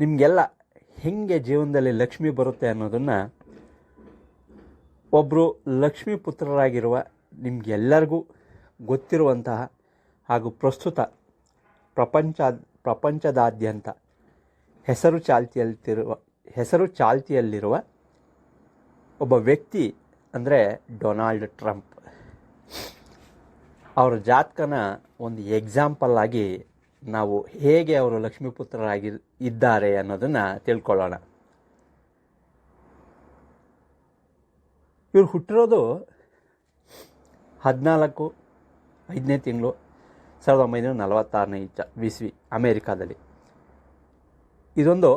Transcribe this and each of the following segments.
ನಿಮಗೆಲ್ಲ ಹೇಗೆ ಜೀವನದಲ್ಲಿ ಲಕ್ಷ್ಮಿ ಬರುತ್ತೆ ಅನ್ನೋದನ್ನು ಒಬ್ಬರು ಲಕ್ಷ್ಮೀ ಪುತ್ರರಾಗಿರುವ ನಿಮಗೆಲ್ಲರಿಗೂ ಗೊತ್ತಿರುವಂತಹ ಹಾಗೂ ಪ್ರಸ್ತುತ ಪ್ರಪಂಚ, ಪ್ರಪಂಚದಾದ್ಯಂತ ಹೆಸರು ಚಾಲ್ತಿಯಲ್ಲಿರುವ ಹೆಸರು ಚಾಲ್ತಿಯಲ್ಲಿರುವ ಒಬ್ಬ ವ್ಯಕ್ತಿ ಅಂದರೆ ಡೊನಾಲ್ಡ್ ಟ್ರಂಪ್. ಅವರ ಜಾತಕನ ಒಂದು ಎಕ್ಸಾಂಪಲ್ ಆಗಿ ನಾವು ಹೇಗೆ ಅವರು ಲಕ್ಷ್ಮೀಪುತ್ರರಾಗಿ ಇದ್ದಾರೆ ಅನ್ನೋದನ್ನು ತಿಳ್ಕೊಳ್ಳೋಣ. ಇವ್ರು ಹುಟ್ಟಿರೋದು ಹದಿನಾಲ್ಕು, ಐದನೇ ತಿಂಗಳು ಸಾವಿರದ ಒಂಬೈನೂರ ನಲವತ್ತಾರನೇ ಇಚ್ಛ ವಿಸ್ವಿ ಅಮೇರಿಕಾದಲ್ಲಿ. ಇದೊಂದು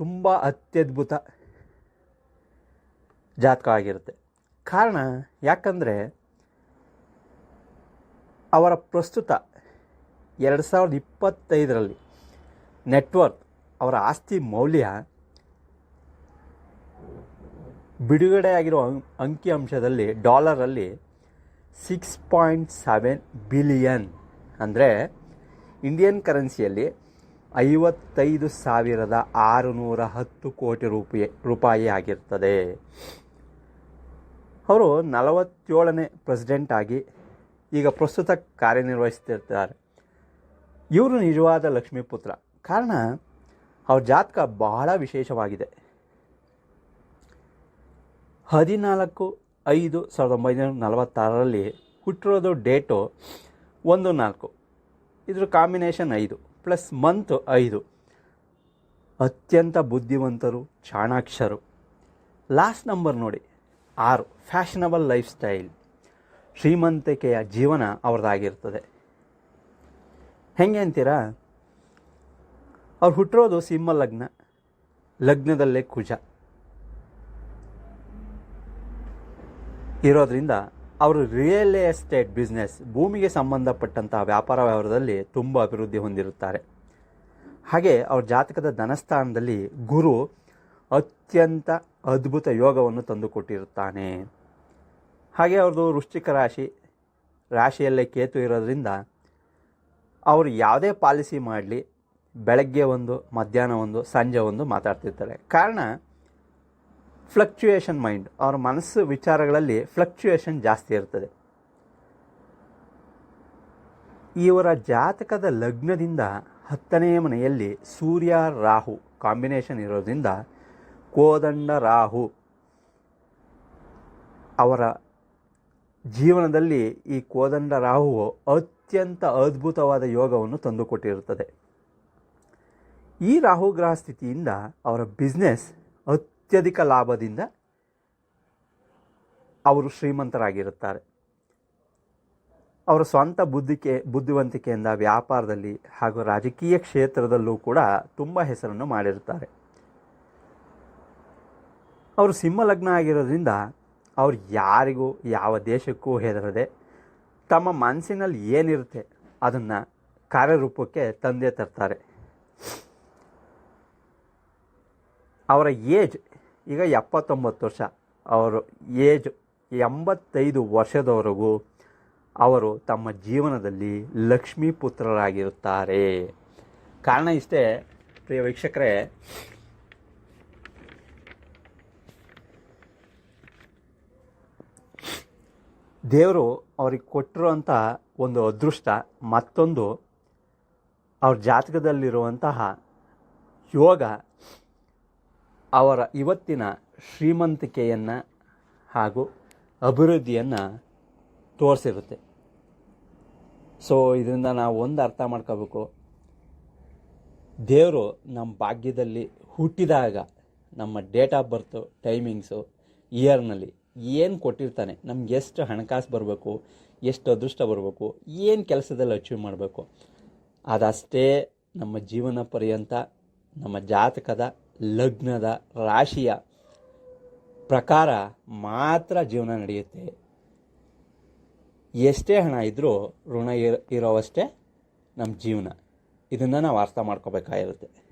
ತುಂಬ ಅತ್ಯದ್ಭುತ ಜಾತಕ ಆಗಿರುತ್ತೆ ಕಾರಣ ಯಾಕಂದರೆ ಅವರ ಪ್ರಸ್ತುತ ಎರಡು ಸಾವಿರದ ಇಪ್ಪತ್ತೈದರಲ್ಲಿ ನೆಟ್ವರ್ಕ್ ಅವರ ಆಸ್ತಿ ಮೌಲ್ಯ ಬಿಡುಗಡೆಯಾಗಿರೋ ಅಂ ಅಂಕಿ ಅಂಶದಲ್ಲಿ ಡಾಲರಲ್ಲಿ ಸಿಕ್ಸ್ ಪಾಯಿಂಟ್ ಸೆವೆನ್ ಬಿಲಿಯನ್ ಅಂದರೆ ಇಂಡಿಯನ್ ಕರೆನ್ಸಿಯಲ್ಲಿ ಐವತ್ತೈದು ಸಾವಿರದ ಆರುನೂರ ಹತ್ತು ಕೋಟಿ ರೂಪಾಯಿ ರೂಪಾಯಿ ಆಗಿರ್ತದೆ. ಅವರು ನಲವತ್ತೇಳನೇ ಪ್ರೆಸಿಡೆಂಟ್ ಆಗಿ ಈಗ ಪ್ರಸ್ತುತ ಕಾರ್ಯನಿರ್ವಹಿಸ್ತಿರ್ತಾರೆ. ಇವರು ನಿಜವಾದ ಲಕ್ಷ್ಮೀಪುತ್ರ ಕಾರಣ, ಅವ್ರ ಜಾತಕ ಬಹಳ ವಿಶೇಷವಾಗಿದೆ. ಹದಿನಾಲ್ಕು ಐದು ಸಾವಿರದ ಒಂಬೈನೂರ ನಲವತ್ತಾರರಲ್ಲಿ ಹುಟ್ಟಿರೋದು ಡೇಟು ಒಂದು ನಾಲ್ಕು. ಇದ್ರ ಕಾಂಬಿನೇಷನ್ ಐದು ಪ್ಲಸ್ ಮಂತ್ ಐದು. ಅತ್ಯಂತ ಬುದ್ಧಿವಂತರು, ಚಾಣಾಕ್ಷರು. ಲಾಸ್ಟ್ ನಂಬರ್ ನೋಡಿ, ಆರು. ಫ್ಯಾಷನಬಲ್ ಲೈಫ್ ಸ್ಟೈಲ್ ಶ್ರೀಮಂತಿಕೆಯ ಜೀವನ ಅವ್ರದ್ದಾಗಿರ್ತದೆ. ಹೆಂಗೆ ಅಂತೀರಾ? ಅವ್ರು ಹುಟ್ಟಿರೋದು ಸಿಂಹ ಲಗ್ನ, ಲಗ್ನದಲ್ಲೇ ಕುಜ. ಇರೋದ್ರಿಂದ ಅವರು ರಿಯಲ್ ಎಸ್ಟೇಟ್ ಬಿಸ್ನೆಸ್ ಭೂಮಿಗೆ ಸಂಬಂಧಪಟ್ಟಂಥ ವ್ಯಾಪಾರ ವ್ಯವಹಾರದಲ್ಲಿ ತುಂಬ ಅಭಿವೃದ್ಧಿ ಹೊಂದಿರುತ್ತಾರೆ. ಹಾಗೆ ಅವ್ರ ಜಾತಕದ ಧನಸ್ಥಾನದಲ್ಲಿ ಗುರು ಅತ್ಯಂತ ಅದ್ಭುತ ಯೋಗವನ್ನು ತಂದುಕೊಟ್ಟಿರುತ್ತಾನೆ. ಹಾಗೆ ಅವ್ರದ್ದು ವೃಶ್ಚಿಕ ರಾಶಿ, ರಾಶಿಯಲ್ಲೇ ಕೇತು ಇರೋದ್ರಿಂದ ಅವರು ಯಾವುದೇ ಪಾಲಿಸಿ ಮಾಡಲಿ, ಬೆಳಗ್ಗೆ ಒಂದು, ಮಧ್ಯಾಹ್ನ ಒಂದು, ಸಂಜೆ ಒಂದು ಮಾತಾಡ್ತಿರ್ತಾರೆ. ಕಾರಣ ಫ್ಲಕ್ಚುಯೇಷನ್ ಮೈಂಡ್ ಅವ್ರ ಮನಸ್ಸು ವಿಚಾರಗಳಲ್ಲಿ ಫ್ಲಕ್ಚುಯೇಷನ್ ಜಾಸ್ತಿ ಇರ್ತದೆ. ಇವರ ಜಾತಕದ ಲಗ್ನದಿಂದ ಹತ್ತನೇ ಮನೆಯಲ್ಲಿ ಸೂರ್ಯ, ರಾಹು ಕಾಂಬಿನೇಷನ್ ಇರೋದ್ರಿಂದ, ಕೋದಂಡ, ರಾಹು ಅವರ ಜೀವನದಲ್ಲಿ ಈ ಕೋದಂಡ ರಾಹುವು ಅತ್ಯಂತ ಅದ್ಭುತವಾದ ಯೋಗವನ್ನು ತಂದುಕೊಟ್ಟಿರುತ್ತದೆ. ಈ ರಾಹುಗ್ರಹ ಸ್ಥಿತಿಯಿಂದ ಅವರ ಬಿಸ್ನೆಸ್ ಅತ್ಯಧಿಕ ಲಾಭದಿಂದ ಅವರು ಶ್ರೀಮಂತರಾಗಿರುತ್ತಾರೆ. ಅವರ ಸ್ವಂತ ಬುದ್ಧಿಕೆ, ಬುದ್ಧಿವಂತಿಕೆಯಿಂದ ವ್ಯಾಪಾರದಲ್ಲಿ ಹಾಗೂ ರಾಜಕೀಯ ಕ್ಷೇತ್ರದಲ್ಲೂ ಕೂಡ ತುಂಬ ಹೆಸರನ್ನು ಮಾಡಿರುತ್ತಾರೆ. ಅವರು ಸಿಂಹ ಲಗ್ನ ಆಗಿರೋದ್ರಿಂದ ಅವ್ರು ಯಾರಿಗೂ ಯಾವ ದೇಶಕ್ಕೂ ಹೆದರದೆ ತಮ್ಮ ಮನಸ್ಸಿನಲ್ಲಿ ಏನಿರುತ್ತೆ ಅದನ್ನು ಕಾರ್ಯರೂಪಕ್ಕೆ ತಂದೆ ತರ್ತಾರೆ. ಅವರ ಏಜ್ ಈಗ ಎಪ್ಪತ್ತೊಂಬತ್ತು ವರ್ಷ. ಅವರು ಏಜ್ ಎಂಬತ್ತೈದು ವರ್ಷದವರೆಗೂ ಅವರು ತಮ್ಮ ಜೀವನದಲ್ಲಿ ಲಕ್ಷ್ಮೀ ಪುತ್ರರಾಗಿರುತ್ತಾರೆ ಕಾರಣ ಇಷ್ಟೇ, ಪ್ರಿಯ ವೀಕ್ಷಕರೇ ದೇವರು ಅವ್ರಿಗೆ ಕೊಟ್ಟಿರುವಂಥ ಒಂದು ಅದೃಷ್ಟ, ಮತ್ತೊಂದು ಅವ್ರ ಜಾತಕದಲ್ಲಿರುವಂತಹ ಯೋಗ ಅವರ ಇವತ್ತಿನ ಶ್ರೀಮಂತಿಕೆಯನ್ನು ಹಾಗೂ ಅಭಿವೃದ್ಧಿಯನ್ನು ತೋರಿಸಿರುತ್ತೆ. ಸೊ ಇದರಿಂದ ನಾವು ಒಂದು ಅರ್ಥ ಮಾಡ್ಕೋಬೇಕು. ದೇವರು ನಮ್ಮ ಭಾಗ್ಯದಲ್ಲಿ ಹುಟ್ಟಿದಾಗ ನಮ್ಮ ಡೇಟ್ ಆಫ್ ಬರ್ತು, ಟೈಮಿಂಗ್ಸು ಇಯರ್ನಲ್ಲಿ ಏನು ಕೊಟ್ಟಿರ್ತಾನೆ? ನಮ್ಗೆ ಎಷ್ಟು ಹಣಕಾಸು ಬರಬೇಕು? ಎಷ್ಟು ಅದೃಷ್ಟ ಬರಬೇಕು? ಏನು ಕೆಲಸದಲ್ಲಿ ಅಚೀವ್ ಮಾಡಬೇಕು? ಅದಷ್ಟೇ ನಮ್ಮ ಜೀವನ ಪರ್ಯಂತ, ನಮ್ಮ ಜಾತಕದ ಲಗ್ನದ ರಾಶಿಯ ಪ್ರಕಾರ ಮಾತ್ರ ಜೀವನ ನಡೆಯುತ್ತೆ. ಎಷ್ಟೇ ಹಣ ಇದ್ದರೂ ಋಣ ಇರೋ ಇರೋವಷ್ಟೇ ನಮ್ಮ ಜೀವನ. ಇದನ್ನು ನಾವು ಅರ್ಥ ಮಾಡ್ಕೋಬೇಕಾಗಿರುತ್ತೆ.